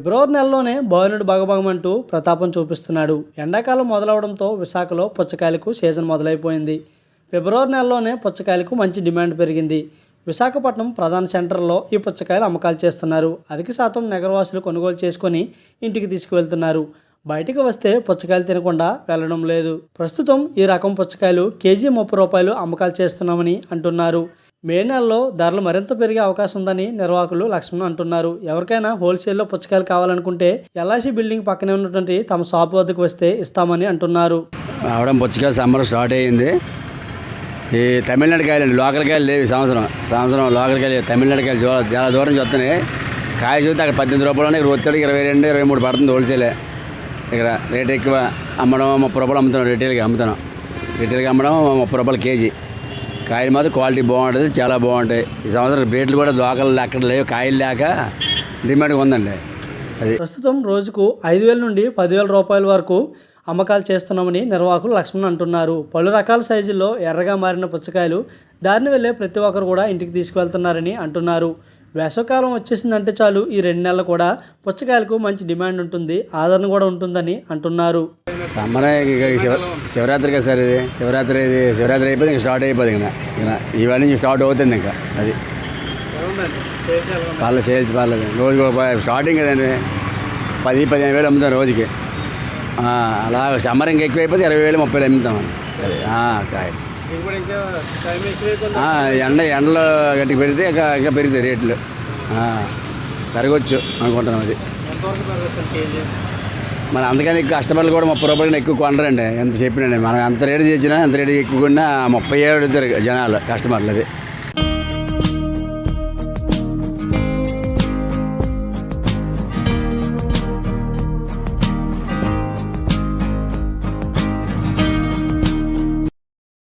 ఫిబ్రవరి నెలలోనే బోయనుడు భగభగమంటూ ప్రతాపం చూపిస్తున్నాడు. ఎండాకాలం మొదలవడంతో విశాఖలో పుచ్చకాయలకు సీజన్ మొదలైపోయింది. ఫిబ్రవరి నెలలోనే పుచ్చకాయలకు మంచి డిమాండ్ పెరిగింది. విశాఖపట్నం ప్రధాన సెంటర్లో ఈ పుచ్చకాయలు అమ్మకాలు చేస్తున్నారు. అధిక శాతం నగరవాసులు కొనుగోలు చేసుకొని ఇంటికి తీసుకువెళ్తున్నారు. బయటికి వస్తే పుచ్చకాయలు తినకుండా వెళ్ళడం లేదు. ప్రస్తుతం ఈ రకం పుచ్చకాయలు కేజీ ముప్పై రూపాయలు అమ్మకాలు చేస్తున్నామని అంటున్నారు. మే నెలలో ధరలు మరింత పెరిగే అవకాశం ఉందని నిర్వాహకులు లక్ష్మణ్ అంటున్నారు. ఎవరికైనా హోల్సేల్లో పుచ్చకాయలు కావాలనుకుంటే ఎల్ఐసి బిల్డింగ్ పక్కనే ఉన్నటువంటి తమ షాప్ వద్దకు వస్తే ఇస్తామని అంటున్నారు. రావడం పుచ్చకాయ సమ్మర్ స్టార్ట్ అయ్యింది. ఈ తమిళనాడు కాయలు అండి లోకల్ కాయలు లేవు ఈ సంవత్సరం. సంవత్సరం లోకల్ కాయలు తమిళనాడు కాయలు చూ- చాలా దూరం చూస్తున్నాయి. కాయ చూస్తే అక్కడ పద్దెనిమిది రూపాయలు ఇక్కడ ఒత్తిడికి ఇరవై రెండు ఇరవై మూడు పడుతుంది హోల్సేలే. ఇక్కడ రేట్ ఎక్కువ అమ్మడం ముప్పై రూపాయలు అమ్ముతున్నాం రిటైల్గా అమ్ముతున్నాం. రిటైల్గా అమ్మడం ముప్పై రూపాయలు కేజీ. కాయలు మాత్రం క్వాలిటీ బాగుంటుంది చాలా బాగుంటాయి. ఈ సంవత్సరం రేట్లు కూడా దోకలు అక్కడ లేవు కాయలు లేక డిమాండ్ ఉందండి. అది ప్రస్తుతం రోజుకు ఐదు వేల నుండి పదివేల రూపాయల వరకు అమ్మకాలు చేస్తున్నామని నిర్వాహకులు లక్ష్మణ్ అంటున్నారు. పలు రకాల సైజుల్లో ఎర్రగా మారిన పుచ్చకాయలు దారిని వెళ్ళే ప్రతి ఒక్కరు కూడా ఇంటికి తీసుకువెళ్తున్నారని అంటున్నారు. వేసవకాలం వచ్చేసిందంటే చాలు ఈ రెండు నెలలు కూడా పుచ్చకాయలకు మంచి డిమాండ్ ఉంటుంది ఆదరణ కూడా ఉంటుందని అంటున్నారు. సమ్మర్ ఇక శివ శివరాత్రి కదా సార్ ఇది. శివరాత్రి ఇది. శివరాత్రి అయిపోతే ఇంకా స్టార్ట్ అయిపోతుంది ఇంకా. ఇంకా ఇవాళ నుంచి స్టార్ట్ అవుతుంది ఇంకా. అది. పర్లేదు సేల్స్ పర్లేదు. రోజుకి ఒక స్టార్టింగ్ కదండి పది పదిహేను వేలు అమ్ముతాం రోజుకి. అలా సమ్మర్ ఇంకా ఎక్కువ అయిపోతే ఇరవై వేలు ముప్పై వేలు అమ్ముతాం అది. ఆ, కాయ ఆ, ఎండ ఎండలో గట్టికి పెరిగితే ఇంకా ఇంకా పెరుగుతాయి రేట్లు. పెరగచ్చు అనుకుంటున్నాం అది. మన అందుకని కస్టమర్లు కూడా ముప్పై రూపాయలు ఎక్కువ కొనరండి. ఎంత చెప్పినండి మనం ఎంత రేటు చేసినా ఎంత రేటు ఎక్కువ కొన్నా ముప్పై ఏడు అడుగుతారు జనాలు కస్టమర్లు అది